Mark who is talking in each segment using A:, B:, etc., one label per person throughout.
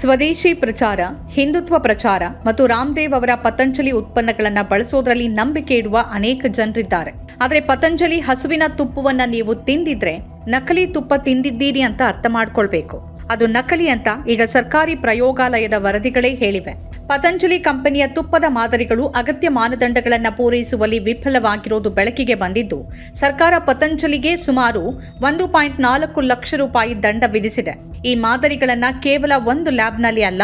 A: ಸ್ವದೇಶಿ ಪ್ರಚಾರ, ಹಿಂದುತ್ವ ಪ್ರಚಾರ ಮತ್ತು ರಾಮದೇವ್ ಅವರ ಪತಂಜಲಿ ಉತ್ಪನ್ನಗಳನ್ನು ಬಳಸೋದ್ರಲ್ಲಿ ನಂಬಿಕೆ ಇಡುವ ಅನೇಕ ಜನರಿದ್ದಾರೆ. ಆದರೆ ಪತಂಜಲಿ ಹಸುವಿನ ತುಪ್ಪವನ್ನ ನೀವು ತಿಂದಿದ್ರೆ ನಕಲಿ ತುಪ್ಪ ತಿಂದಿದ್ದೀರಿ ಅಂತ ಅರ್ಥ ಮಾಡ್ಕೊಳ್ಬೇಕು. ಅದು ನಕಲಿ ಅಂತ ಈಗ ಸರ್ಕಾರಿ ಪ್ರಯೋಗಾಲಯದ ವರದಿಗಳೇ ಹೇಳಿವೆ. ಪತಂಜಲಿ ಕಂಪನಿಯ ತುಪ್ಪದ ಮಾದರಿಗಳು ಅಗತ್ಯ ಮಾನದಂಡಗಳನ್ನು ಪೂರೈಸುವಲ್ಲಿ ವಿಫಲವಾಗಿರೋದು ಬೆಳಕಿಗೆ ಬಂದಿದ್ದು, ಸರ್ಕಾರ ಪತಂಜಲಿಗೆ ಸುಮಾರು ಒಂದು ಪಾಯಿಂಟ್ ನಾಲ್ಕು ಲಕ್ಷ ರೂಪಾಯಿ ದಂಡ ವಿಧಿಸಿದೆ. ಈ ಮಾದರಿಗಳನ್ನು ಕೇವಲ ಒಂದು ಲ್ಯಾಬ್ನಲ್ಲಿ ಅಲ್ಲ,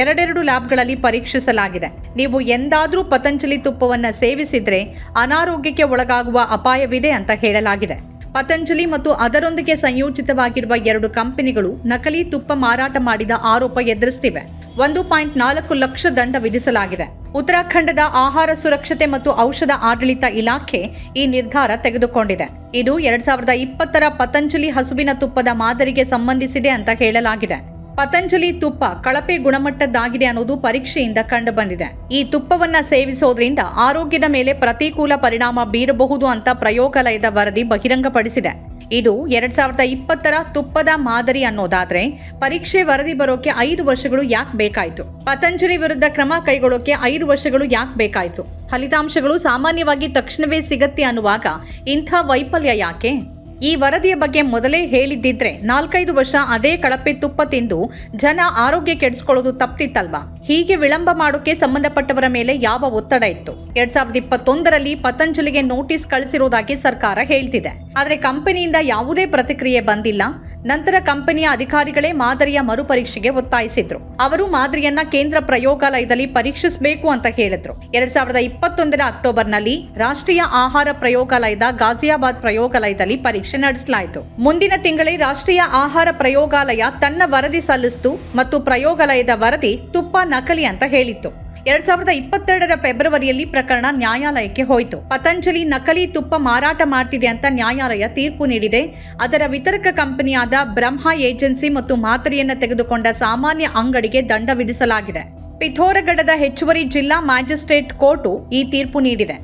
A: ಎರಡೆರಡು ಲ್ಯಾಬ್ಗಳಲ್ಲಿ ಪರೀಕ್ಷಿಸಲಾಗಿದೆ. ನೀವು ಎಂದಾದರೂ ಪತಂಜಲಿ ತುಪ್ಪವನ್ನು ಸೇವಿಸಿದರೆ ಅನಾರೋಗ್ಯಕ್ಕೆ ಒಳಗಾಗುವ ಅಪಾಯವಿದೆ ಅಂತ ಹೇಳಲಾಗಿದೆ. ಪತಂಜಲಿ ಮತ್ತು ಅದರೊಂದಿಗೆ ಸಂಯೋಜಿತವಾಗಿರುವ ಎರಡು ಕಂಪನಿಗಳು ನಕಲಿ ತುಪ್ಪ ಮಾರಾಟ ಮಾಡಿದ ಆರೋಪ ಎದುರಿಸುತ್ತಿವೆ ಒಂದು ಪಾಯಿಂಟ್ ನಾಲ್ಕು ಲಕ್ಷ ದಂಡ ವಿಧಿಸಲಾಗಿದೆ. ಉತ್ತರಾಖಂಡದ ಆಹಾರ ಸುರಕ್ಷತೆ ಮತ್ತು ಔಷಧ ಆಡಳಿತ ಇಲಾಖೆ ಈ ನಿರ್ಧಾರ ತೆಗೆದುಕೊಂಡಿದೆ. ಇದು ಎರಡ್ ಸಾವಿರದ ಇಪ್ಪತ್ತರ ಪತಂಜಲಿ ಹಸುವಿನ ತುಪ್ಪದ ಮಾದರಿಗೆ ಸಂಬಂಧಿಸಿದೆ ಅಂತ ಹೇಳಲಾಗಿದೆ. ಪತಂಜಲಿ ತುಪ್ಪ ಕಳಪೆ ಗುಣಮಟ್ಟದ್ದಾಗಿದೆ ಅನ್ನೋದು ಪರೀಕ್ಷೆಯಿಂದ ಕಂಡುಬಂದಿದೆ. ಈ ತುಪ್ಪವನ್ನ ಸೇವಿಸೋದ್ರಿಂದ ಆರೋಗ್ಯದ ಮೇಲೆ ಪ್ರತಿಕೂಲ ಪರಿಣಾಮ ಬೀರಬಹುದು ಅಂತ ಪ್ರಯೋಗಾಲಯದ ವರದಿ ಬಹಿರಂಗಪಡಿಸಿದೆ. ಇದು ಎರಡ್ ಸಾವಿರದ ಇಪ್ಪತ್ತರ ತುಪ್ಪದ ಮಾದರಿ ಅನ್ನೋದಾದ್ರೆ ಪರೀಕ್ಷೆ ವರದಿ ಬರೋಕೆ ಐದು ವರ್ಷಗಳು ಯಾಕೆ ಬೇಕಾಯ್ತು? ಪತಂಜಲಿ ವಿರುದ್ಧ ಕ್ರಮ ಕೈಗೊಳ್ಳೋಕೆ ಐದು ವರ್ಷಗಳು ಯಾಕೆ ಬೇಕಾಯ್ತು? ಫಲಿತಾಂಶಗಳು ಸಾಮಾನ್ಯವಾಗಿ ತಕ್ಷಣವೇ ಸಿಗತ್ತೆ ಅನ್ನುವಾಗ ಇಂಥ ವೈಫಲ್ಯ ಯಾಕೆ? ಈ ವರದಿಯ ಬಗ್ಗೆ ಮೊದಲೇ ಹೇಳಿದ್ದಿದ್ರೆ ನಾಲ್ಕೈದು ವರ್ಷ ಅದೇ ಕಳಪೆ ತುಪ್ಪ ತಿಂದು ಜನ ಆರೋಗ್ಯ ಕೆಡಿಸ್ಕೊಳ್ಳೋದು ತಪ್ಪಿತ್ತಲ್ವಾ? ಹೀಗೆ ವಿಳಂಬ ಮಾಡೋಕೆ ಸಂಬಂಧಪಟ್ಟವರ ಮೇಲೆ ಯಾವ ಒತ್ತಡ ಇತ್ತು? ಎರಡ್ ಸಾವಿರದ ಇಪ್ಪತ್ತೊಂದರಲ್ಲಿ ಪತಂಜಲಿಗೆ ನೋಟಿಸ್ ಕಳಿಸಿರುವುದಾಗಿ ಸರ್ಕಾರ ಹೇಳ್ತಿದೆ. ಆದರೆ ಕಂಪನಿಯಿಂದ ಯಾವುದೇ ಪ್ರತಿಕ್ರಿಯೆ ಬಂದಿಲ್ಲ. ನಂತರ ಕಂಪನಿಯ ಅಧಿಕಾರಿಗಳೇ ಮಾದರಿಯ ಮರುಪರೀಕ್ಷೆಗೆ ಒತ್ತಾಯಿಸಿದ್ರು. ಅವರು ಮಾದರಿಯನ್ನ ಕೇಂದ್ರ ಪ್ರಯೋಗಾಲಯದಲ್ಲಿ ಪರೀಕ್ಷಿಸಬೇಕು ಅಂತ ಹೇಳಿದ್ರು. ಎರಡ್ ಸಾವಿರದ ಇಪ್ಪತ್ತೊಂದರ ಅಕ್ಟೋಬರ್ನಲ್ಲಿ ರಾಷ್ಟ್ರೀಯ ಆಹಾರ ಪ್ರಯೋಗಾಲಯದ ಗಾಜಿಯಾಬಾದ್ ಪ್ರಯೋಗಾಲಯದಲ್ಲಿ ಪರೀಕ್ಷೆ ನಡೆಸಲಾಯಿತು. ಮುಂದಿನ ತಿಂಗಳೇ ರಾಷ್ಟ್ರೀಯ ಆಹಾರ ಪ್ರಯೋಗಾಲಯ ತನ್ನ ವರದಿ ಸಲ್ಲಿಸಿತು ಮತ್ತು ಪ್ರಯೋಗಾಲಯದ ವರದಿ ತುಪ್ಪ ನಕಲಿ ಅಂತ ಹೇಳಿತ್ತು. ಎರಡ್ ಸಾವಿರದ ಇಪ್ಪತ್ತೆರಡರ ಫೆಬ್ರವರಿಯಲ್ಲಿ ಪ್ರಕರಣ ನ್ಯಾಯಾಲಯಕ್ಕೆ ಹೋಯಿತು. ಪತಂಜಲಿ ನಕಲಿ ತುಪ್ಪ ಮಾರಾಟ ಮಾಡ್ತಿದೆ ಅಂತ ನ್ಯಾಯಾಲಯ ತೀರ್ಪು ನೀಡಿದೆ. ಅದರ ವಿತರಕ ಕಂಪನಿಯಾದ ಬ್ರಹ್ಮ ಏಜೆನ್ಸಿ ಮತ್ತು ಮಾತ್ರೆಯನ್ನ ತೆಗೆದುಕೊಂಡ ಸಾಮಾನ್ಯ ಅಂಗಡಿಗೆ ದಂಡ ವಿಧಿಸಲಾಗಿದೆ. ಪಿಥೋರಗಢದ ಹೆಚ್ಚುವರಿ ಜಿಲ್ಲಾ ಮ್ಯಾಜಿಸ್ಟ್ರೇಟ್ ಕೋರ್ಟು ಈ ತೀರ್ಪು ನೀಡಿದೆ.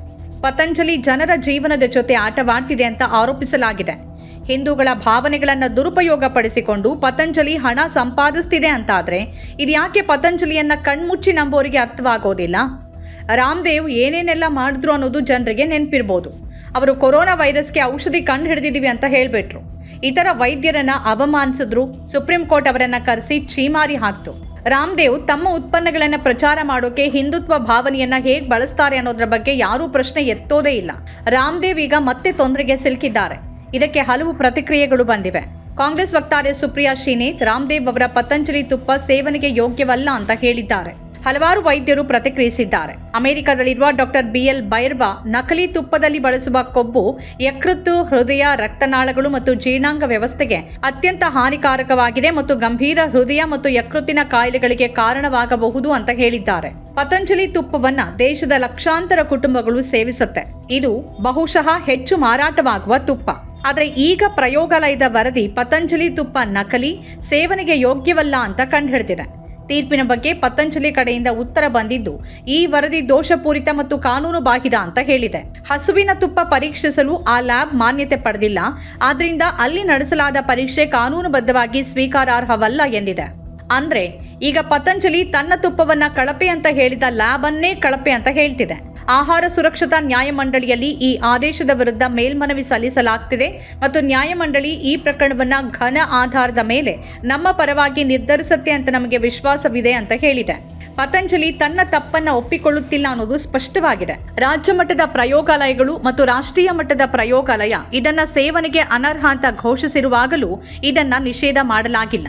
A: ಪತಂಜಲಿ ಜನರ ಜೀವನದ ಜೊತೆ ಆಟವಾಡ್ತಿದೆ ಅಂತ ಆರೋಪಿಸಲಾಗಿದೆ. ಹಿಂದೂಗಳ ಭಾವನೆಗಳನ್ನು ದುರುಪಯೋಗ ಪಡಿಸಿಕೊಂಡು ಪತಂಜಲಿ ಹಣ ಸಂಪಾದಿಸ್ತಿದೆ ಅಂತಾದರೆ ಇದ್ಯಾಕೆ ಪತಂಜಲಿಯನ್ನ ಕಣ್ಮುಚ್ಚಿ ನಂಬೋರಿಗೆ ಅರ್ಥವಾಗೋದಿಲ್ಲ? ರಾಮದೇವ್ ಏನೇನೆಲ್ಲ ಮಾಡಿದ್ರು ಅನ್ನೋದು ಜನರಿಗೆ ನೆನಪಿರ್ಬೋದು. ಅವರು ಕೊರೋನಾ ವೈರಸ್ಗೆ ಔಷಧಿ ಕಂಡು ಹಿಡಿದಿದ್ದೀವಿ ಅಂತ ಹೇಳ್ಬಿಟ್ರು. ಇತರ ವೈದ್ಯರನ್ನ ಅವಮಾನಿಸಿದ್ರು, ಸುಪ್ರೀಂ ಕೋರ್ಟ್ ಅವರನ್ನ ಕರೆಸಿ ಛೀಮಾರಿ ಹಾಕ್ತು. ರಾಮದೇವ್ ತಮ್ಮ ಉತ್ಪನ್ನಗಳನ್ನ ಪ್ರಚಾರ ಮಾಡೋಕೆ ಹಿಂದುತ್ವ ಭಾವನೆಯನ್ನ ಹೇಗೆ ಬಳಸ್ತಾರೆ ಅನ್ನೋದ್ರ ಬಗ್ಗೆ ಯಾರೂ ಪ್ರಶ್ನೆ ಎತ್ತೋದೇ ಇಲ್ಲ. ರಾಮದೇವ್ ಈಗ ಮತ್ತೆ ತೊಂದರೆಗೆ ಸಿಲುಕಿದ್ದಾರೆ. ಇದಕ್ಕೆ ಹಲವು ಪ್ರತಿಕ್ರಿಯೆಗಳು ಬಂದಿವೆ. ಕಾಂಗ್ರೆಸ್ ವಕ್ತಾರೆ ಸುಪ್ರಿಯಾ ಶ್ರೀನೇತ್ ರಾಮದೇವ್ ಅವರ ಪತಂಜಲಿ ತುಪ್ಪ ಸೇವನೆಗೆ ಯೋಗ್ಯವಲ್ಲ ಅಂತ ಹೇಳಿದ್ದಾರೆ. ಹಲವಾರು ವೈದ್ಯರು ಪ್ರತಿಕ್ರಿಯಿಸಿದ್ದಾರೆ. ಅಮೆರಿಕದಲ್ಲಿರುವ ಡಾಕ್ಟರ್ ಬಿಎಲ್ ಬೈರ್ವಾ ನಕಲಿ ತುಪ್ಪದಲ್ಲಿ ಬಳಸುವ ಕೊಬ್ಬು ಯಕೃತ್ತು, ಹೃದಯ, ರಕ್ತನಾಳಗಳು ಮತ್ತು ಜೀರ್ಣಾಂಗ ವ್ಯವಸ್ಥೆಗೆ ಅತ್ಯಂತ ಹಾನಿಕಾರಕವಾಗಿದೆ ಮತ್ತು ಗಂಭೀರ ಹೃದಯ ಮತ್ತು ಯಕೃತ್ತಿನ ಕಾಯಿಲೆಗಳಿಗೆ ಕಾರಣವಾಗಬಹುದು ಅಂತ ಹೇಳಿದ್ದಾರೆ. ಪತಂಜಲಿ ತುಪ್ಪವನ್ನ ದೇಶದ ಲಕ್ಷಾಂತರ ಕುಟುಂಬಗಳು ಸೇವಿಸುತ್ತೆ. ಇದು ಬಹುಶಃ ಹೆಚ್ಚು ಮಾರಾಟವಾಗುವ ತುಪ್ಪ. ಆದರೆ ಈಗ ಪ್ರಯೋಗಾಲಯದ ವರದಿ ಪತಂಜಲಿ ತುಪ್ಪ ನಕಲಿ, ಸೇವನೆಗೆ ಯೋಗ್ಯವಲ್ಲ ಅಂತ ಕಂಡುಹಿಡಿದಿದೆ ತೀರ್ಪಿನ ಬಗ್ಗೆ ಪತಂಜಲಿ ಕಡೆಯಿಂದ ಉತ್ತರ ಬಂದಿದ್ದು, ಈ ವರದಿ ದೋಷಪೂರಿತ ಮತ್ತು ಕಾನೂನು ಬಾಹಿರ ಅಂತ ಹೇಳಿದೆ. ಹಸುವಿನ ತುಪ್ಪ ಪರೀಕ್ಷಿಸಲು ಆ ಲ್ಯಾಬ್ ಮಾನ್ಯತೆ ಪಡೆದಿಲ್ಲ. ಆದ್ರಿಂದ ಅಲ್ಲಿ ನಡೆಸಲಾದ ಪರೀಕ್ಷೆ ಕಾನೂನುಬದ್ಧವಾಗಿ ಸ್ವೀಕಾರಾರ್ಹವಲ್ಲ ಎಂದಿದೆ. ಅಂದ್ರೆ, ಈಗ ಪತಂಜಲಿ ತನ್ನ ತುಪ್ಪವನ್ನ ಕಳಪೆ ಅಂತ ಹೇಳಿದ ಲ್ಯಾಬ್ ಅನ್ನೇ ಕಳಪೆ ಅಂತ ಹೇಳ್ತಿದೆ. ಆಹಾರ ಸುರಕ್ಷತಾ ನ್ಯಾಯಮಂಡಳಿಯಲ್ಲಿ ಈ ಆದೇಶದ ವಿರುದ್ಧ ಮೇಲ್ಮನವಿ ಸಲ್ಲಿಸಲಾಗ್ತಿದೆ ಮತ್ತು ನ್ಯಾಯಮಂಡಳಿ ಈ ಪ್ರಕರಣವನ್ನು ಘನ ಆಧಾರದ ಮೇಲೆ ನಮ್ಮ ಪರವಾಗಿ ನಿರ್ಧರಿಸುತ್ತೆ ಅಂತ ನಮಗೆ ವಿಶ್ವಾಸವಿದೆ ಅಂತ ಹೇಳಿದೆ. ಪತಂಜಲಿ ತನ್ನ ತಪ್ಪನ್ನ ಒಪ್ಪಿಕೊಳ್ಳುತ್ತಿಲ್ಲ ಅನ್ನೋದು ಸ್ಪಷ್ಟವಾಗಿದೆ. ರಾಜ್ಯ ಮಟ್ಟದ ಪ್ರಯೋಗಾಲಯಗಳು ಮತ್ತು ರಾಷ್ಟ್ರೀಯ ಮಟ್ಟದ ಪ್ರಯೋಗಾಲಯ ಇದನ್ನ ಸೇವನೆಗೆ ಅನರ್ಹ ಅಂತ ಘೋಷಿಸಿರುವಾಗಲೂ ಇದನ್ನ ನಿಷೇಧ ಮಾಡಲಾಗಿಲ್ಲ.